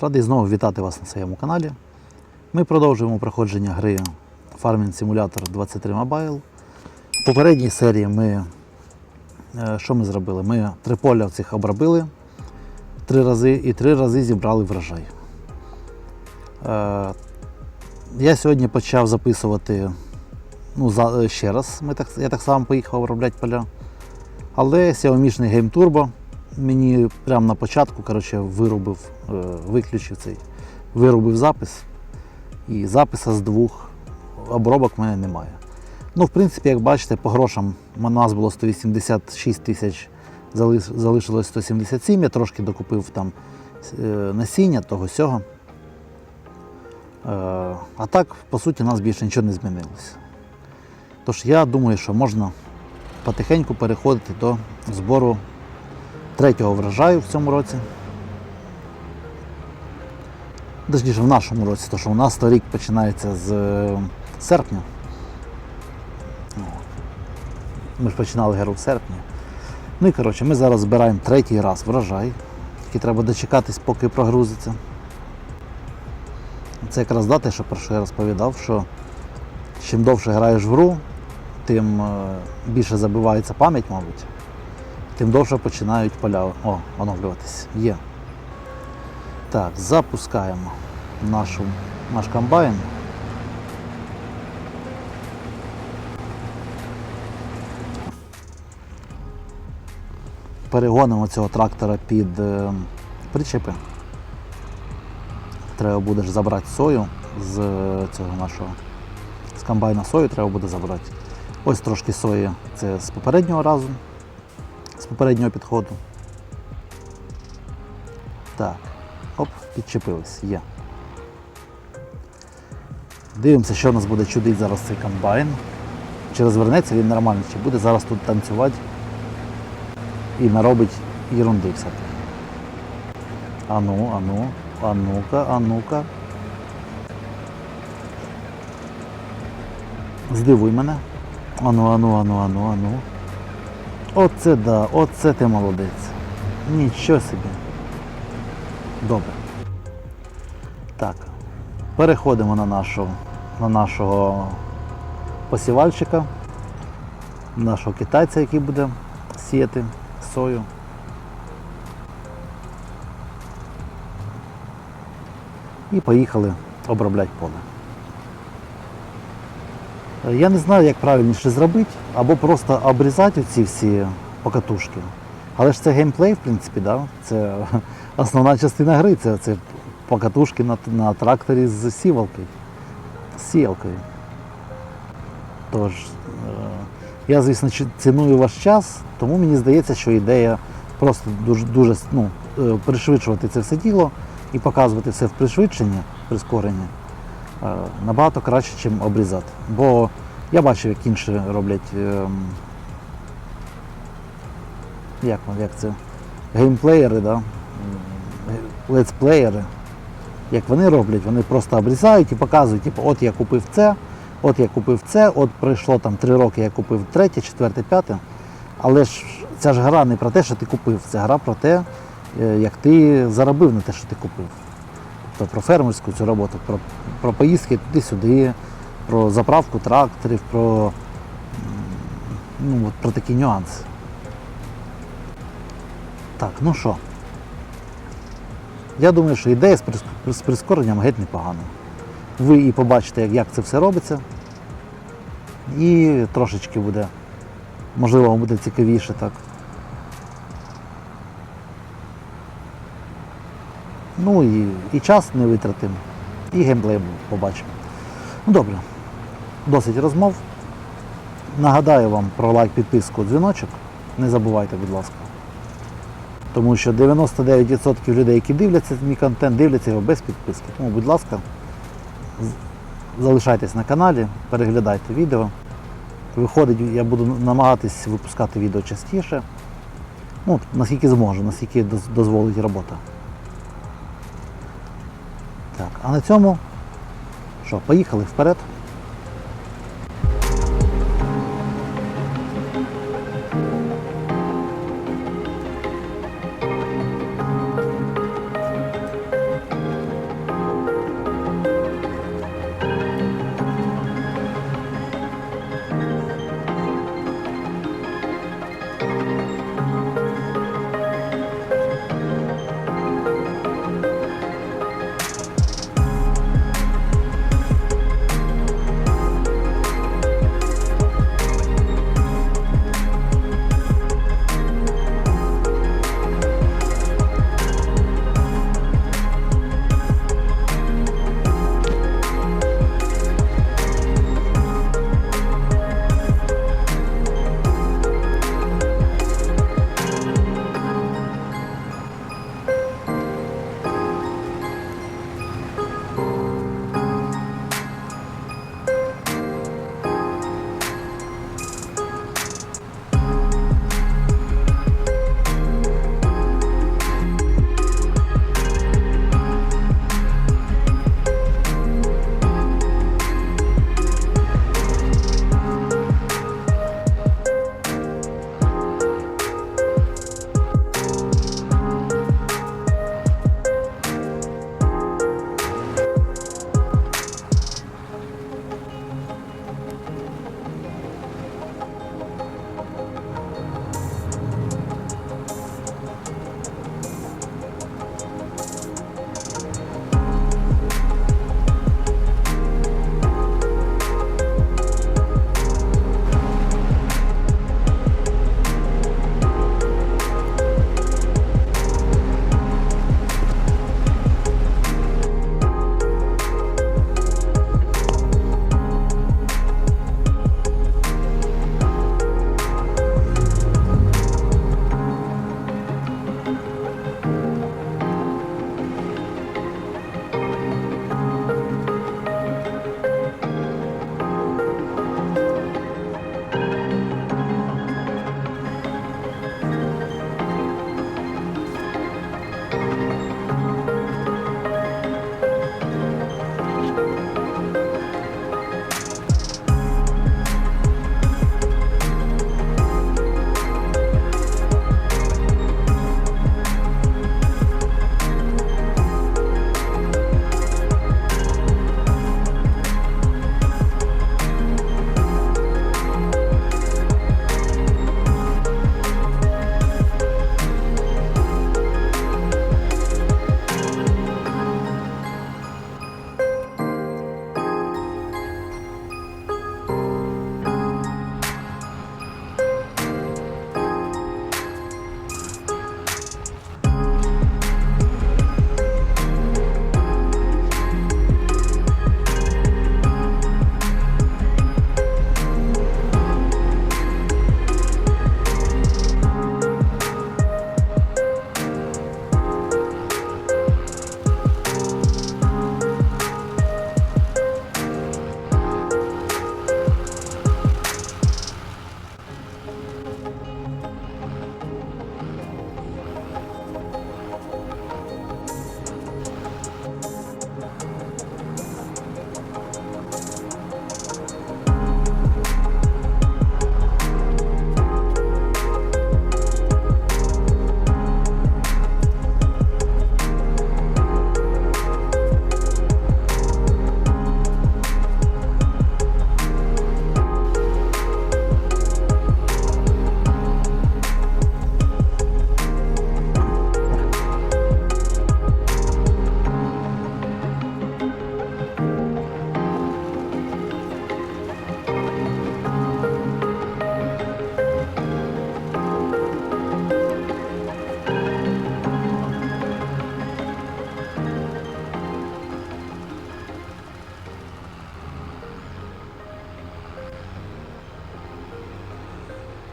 Радий знову вітати вас на своєму каналі. Ми продовжуємо проходження гри Farming Simulator 23 Mobile. В попередній серії ми е, що ми зробили? Ми три поля цих обробили три рази і три рази зібрали врожай. Е, Я сьогодні почав записувати ну, е, ще раз. Ми так, я так само поїхав обробляти поля. Але Xiaomi Game Turbo мені прямо на початку коротше, вирубив, е, виключив цей, вирубив запис. І записа з двох обробок в мене немає. Ну, в принципі, як бачите, по грошам у нас було 186 тисяч, залишилось 177, я трошки докупив там е, насіння того сього. Е, А так, по суті, у нас більше нічого не змінилося. Тож я думаю, що можна потихеньку переходити до збору третього врожаю в цьому році. Точніше, в нашому році, тому що у нас то рік починається з е, серпня. Ми ж починали гру в серпні. Ну і коротше, ми зараз збираємо третій раз врожай, який треба дочекатись, поки прогрузиться. Це якраз дати, що про що я розповідав, що чим довше граєш в гру, тим е, більше забивається пам'ять, мабуть, тим довше починають поля о, оновлюватись. Є. Так, запускаємо нашу, наш комбайн. Перегонимо цього трактора під е, причепи. Треба буде ж забрати сою з е, цього нашого з комбайна сою треба буде забрати. Ось трошки сої це з попереднього разу, попереднього підходу. Так, оп, підчепились, є. Дивимося, що у нас буде чудить зараз цей комбайн. Чи розвернеться він нормально, чи буде зараз тут танцювати і наробить ерунди всякі. Ану, ану, а ну-ка, а ну-ка. Здивуй мене. Ану, ану, ану, ану, ану. Оце да, оце ти молодець. Нічого собі. Добре. Так. Переходимо на, нашу, на нашого посівальщика, нашого китайця, який буде сіяти сою. І поїхали обробляти поле. Я не знаю, як правильніше зробити, або просто обрізати ці всі покатушки. Але ж це геймплей, в принципі, да? це основна частина гри, це, це покатушки на, на тракторі з сівалкою. З сіялкою. Тож, е, я, звісно, ціную ваш час, тому мені здається, що ідея просто дуже, дуже ну, е, пришвидшувати це все діло і показувати все в пришвидшенні, прискоренні, е, набагато краще, ніж обрізати. Бо я бачив, як інші роблять. ем, Як, як це? Геймплеєри, да? Летсплеєри. Як вони роблять, вони просто обрізають і показують, типу, от я купив це, от я купив це, от пройшло там три роки, я купив третє, четверте, п'яте. Але ж ця ж гра не про те, що ти купив, це гра про те, е, як ти заробив на те, що ти купив. Тобто про фермерську цю роботу, про, про поїздки туди-сюди, про заправку тракторів, про, ну, от про такі нюанси. Так, ну що? Я думаю, що ідея з прис- з прискоренням геть непогана. Ви і побачите, як це все робиться. І трошечки буде, можливо, вам буде цікавіше так. Ну і, і час не витратимо, і геймплей побачимо. Ну добре, досить розмов. Нагадаю вам про лайк, підписку, дзвіночок. Не забувайте, будь ласка. Тому що 99% людей, які дивляться мій контент, дивляться його без підписки. Тому, будь ласка, залишайтесь на каналі, переглядайте відео. Виходить, я буду намагатись випускати відео частіше. Ну, наскільки зможу, наскільки дозволить робота. Так, а на цьому що, поїхали вперед.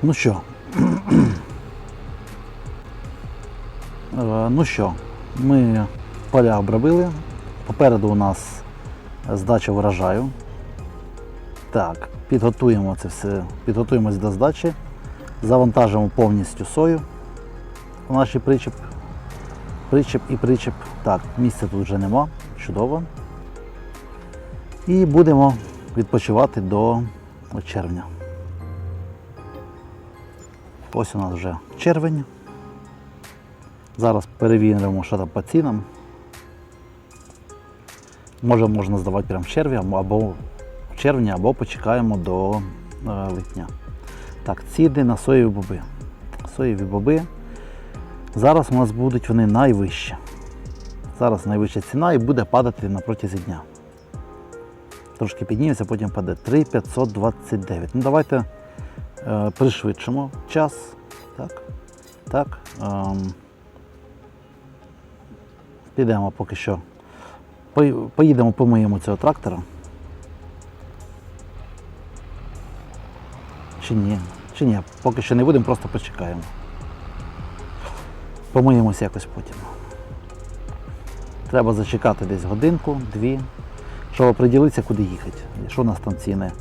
Ну що? Е, ну що, ми поля обробили. Попереду у нас здача врожаю. Так, підготуємо це все, підготуємось до здачі, завантажимо повністю сою у наш причеп. Причеп і причеп. Так, місця тут вже нема. Чудово. І будемо відпочивати до червня. Ось у нас вже червень. Зараз перевіримо, що там по цінам. Може можна здавати прямо в червні або в червні, або почекаємо до е, липня. Так, ціни на соєві боби. Соєві боби. Зараз у нас будуть вони найвищі. Зараз найвища ціна і буде падати на протязі дня. Трошки підніметься, потім паде 3,529. Ну давайте пришвидшимо час. Так. Так. Ем, підемо поки що. Пої- Поїдемо помиємо цього трактора. Чи ні? Чи ні? Поки що не будемо, просто почекаємо. Помиємося якось потім. Треба зачекати десь годинку, дві, щоб оприділитися, куди їхати. Що у нас там ціни?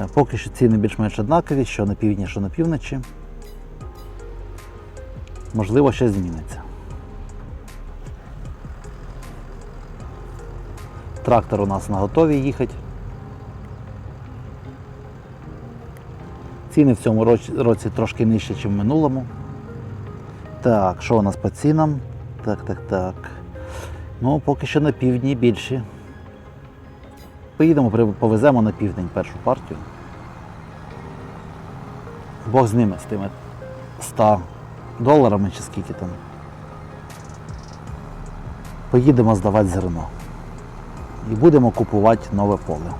Е, Поки що ціни більш-менш однакові, що на півдні, що на півночі. Можливо, щось зміниться. Трактор у нас на готові їхати. Ціни в цьому році, році трошки нижче, ніж в минулому. Так, що у нас по цінам? Так, так, так. Ну, поки що на півдні більші. Поїдемо, повеземо на південь першу партію. Бог з ними, з тими 100 доларами чи скільки там. Поїдемо здавати зерно. І будемо купувати нове поле.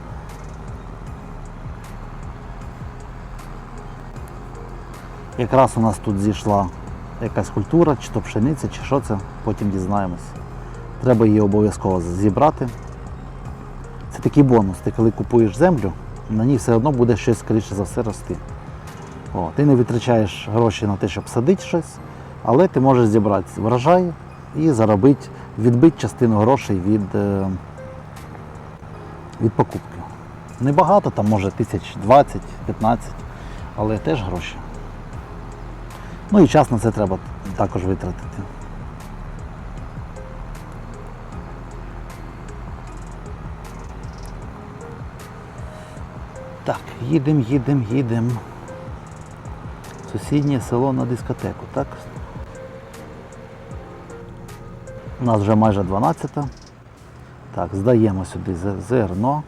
Якраз у нас тут зійшла якась культура, чи то пшениця, чи що це, потім дізнаємось. Треба її обов'язково зібрати. Такий бонус. Ти коли купуєш землю, на ній все одно буде щось, скоріше за все, рости. О, ти не витрачаєш гроші на те, щоб садити щось, але ти можеш зібрати врожай і заробити, відбити частину грошей від, е, від покупки. Небагато, там може тисяч 20-15, але теж гроші. Ну і час на це треба також витратити. Так, їдемо, їдемо, їдемо. Сусіднє село на дискотеку, так? У нас вже майже 12. Так, здаємо сюди зе- зерно.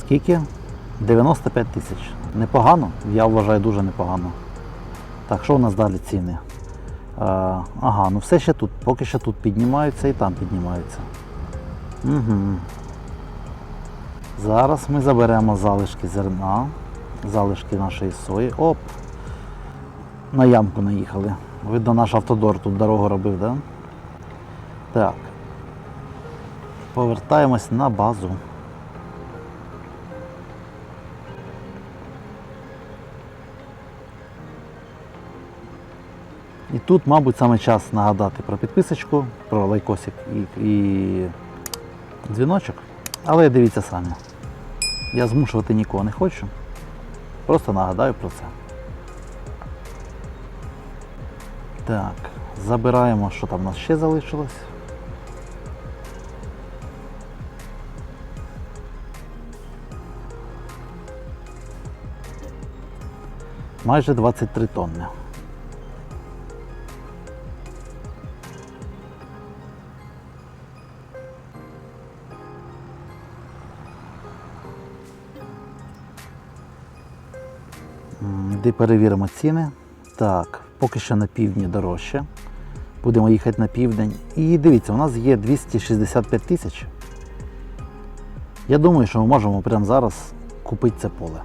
Скільки? 95 тисяч. Непогано, я вважаю дуже непогано. Так, що у нас далі ціни? А, ага, ну все ще тут, поки що тут піднімаються і там піднімаються. Угу. Зараз ми заберемо залишки зерна, залишки нашої сої. Оп! На ямку наїхали. Видно, наш автодор тут дорогу робив, да? Так. Повертаємось на базу. І тут, мабуть, саме час нагадати про підписочку, про лайкосик і, і дзвіночок. Але дивіться самі. Я змушувати нікого не хочу. Просто нагадаю про це. Так, забираємо, що там у нас ще залишилось. Майже 23 тонни. Де перевіримо ціни. Так, поки що на півдні дорожче. Будемо їхати на південь. І дивіться, у нас є 265 тисяч. Я думаю, що ми можемо прямо зараз купити це поле.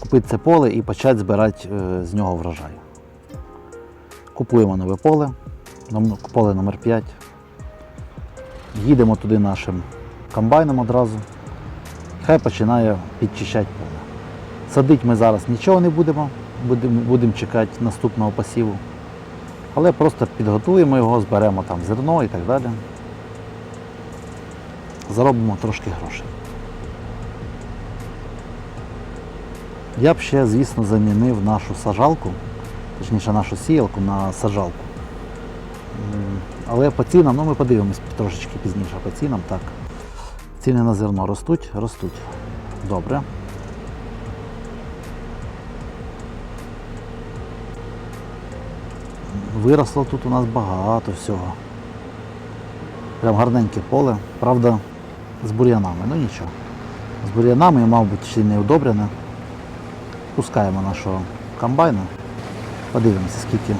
купити це поле і почати збирати е, з нього врожай. Купуємо нове поле, поле номер 5 їдемо туди нашим комбайном одразу. Хай починає підчищати поле. Садити ми зараз нічого не будемо, будемо, будемо чекати наступного посіву. Але просто підготуємо його, зберемо там зерно і так далі. Заробимо трошки грошей. Я б ще, звісно, замінив нашу сажалку, точніше нашу сіялку на сажалку. Але по цінам, ну ми подивимось трошечки пізніше по цінам, так. Ціни на зерно ростуть, ростуть. Добре. Виросло тут у нас багато всього. Прям гарненьке поле. Правда, з бур'янами, ну нічого. З бур'янами, мабуть, ще не удобрене. Пускаємо нашого комбайна. Подивимося, скільки.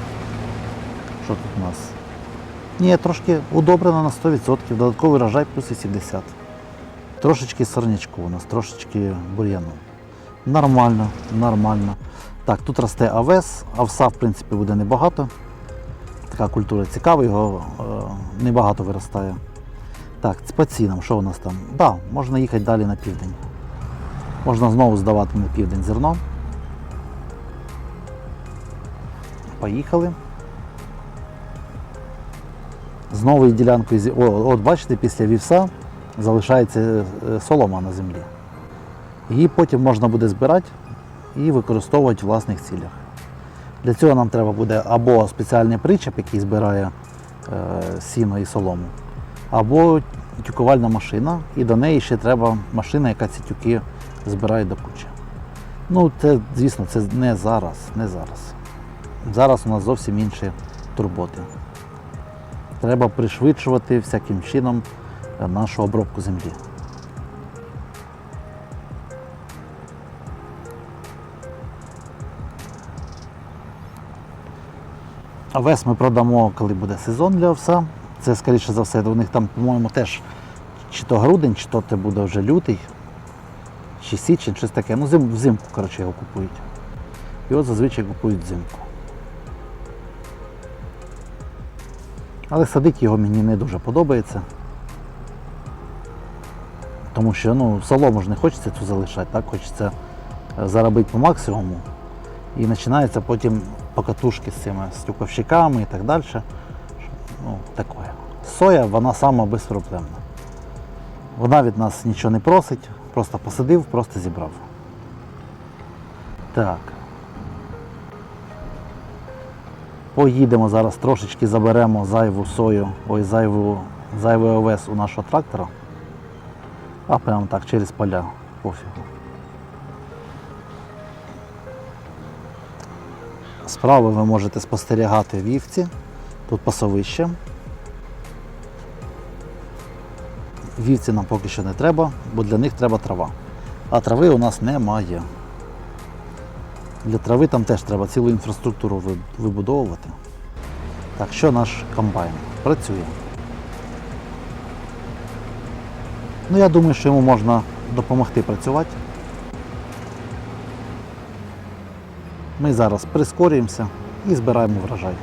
Що тут у нас? Ні, трошки удобрено на 100%, додатковий врожай плюс 80. Трошечки сорнячку у нас, трошечки бур'яну. Нормально, нормально. Так, тут росте овес, овса, в принципі, буде небагато. Така культура цікава, його е, небагато виростає. Так, по цінам, що у нас там? Так, да, можна їхати далі на південь. Можна знову здавати на південь зерно. Поїхали. З новою ділянкою, зі- о, от бачите, після вівса залишається е, солома на землі. Її потім можна буде збирати і використовувати в власних цілях. Для цього нам треба буде або спеціальний причеп, який збирає е, сіно і солому, або тюкувальна машина, і до неї ще треба машина, яка ці тюки збирає до кучі. Ну, це, звісно, це не зараз, не зараз. Зараз у нас зовсім інші турботи. Треба пришвидшувати всяким чином е, нашу обробку землі. Овес ми продамо, коли буде сезон для овса. Це, скоріше за все, у них там, по-моєму, теж чи то грудень, чи то це буде вже лютий, чи січень, щось таке. Ну, зим, взимку, коротше, його купують. От зазвичай купують взимку. Але садити його мені не дуже подобається. Тому що ну, солому ж не хочеться цю залишати, так? хочеться е, заробити по максимуму. І починаються потім покатушки з цими стюковщиками і так далі. Ну, таке. Соя, вона сама безпроблемна. Вона від нас нічого не просить, просто посадив, просто зібрав. Так. Поїдемо зараз трошечки заберемо зайву сою, ой, зайву, зайвий овес у нашого трактора. А прямо так, через поля, пофігу. Справа ви можете спостерігати вівці, тут пасовище. Вівці нам поки що не треба, бо для них треба трава. А трави у нас немає. Для трави там теж треба цілу інфраструктуру вибудовувати. Так, що наш комбайн? Працює. Ну, я думаю, що йому можна допомогти працювати. Ми зараз прискорюємося і збираємо врожай.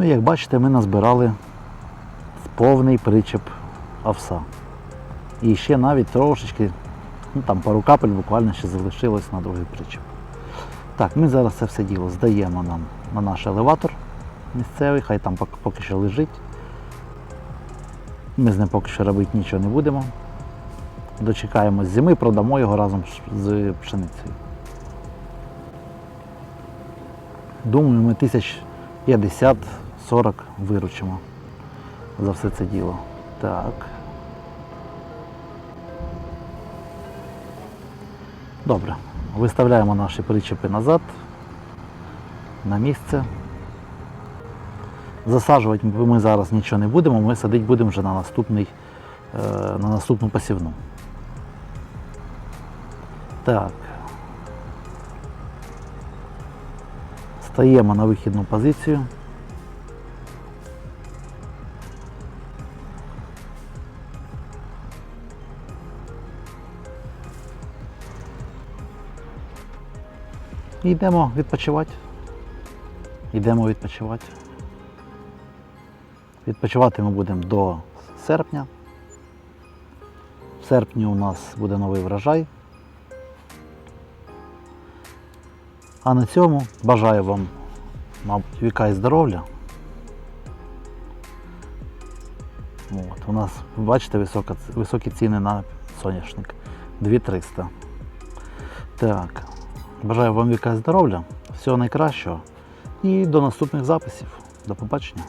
Ну, як бачите, ми назбирали повний причеп овса. І ще навіть трошечки, ну там пару капель буквально ще залишилось на другий причеп. Так, ми зараз це все діло здаємо нам на наш елеватор місцевий, хай там поки що лежить. Ми з ним поки що робити нічого не будемо. Дочекаємо зими, продамо його разом з- пшеницею. Думаю, ми тисяч 50-40 виручимо за все це діло. Так. Добре. Виставляємо наші причепи назад на місце. Засаджувати ми зараз нічого не будемо, ми садити будемо вже на, наступний, е, на наступну посівну. Так. Стаємо на вихідну позицію. Йдемо відпочивати. Йдемо відпочивати. Відпочивати ми будемо до серпня. В серпні у нас буде новий врожай. А на цьому бажаю вам, мабуть, віка і здоров'я. От, у нас, бачите, висока, високі ціни на соняшник. 2300. Так. Бажаю вам віка здоров'я, всього найкращого і до наступних записів. До побачення.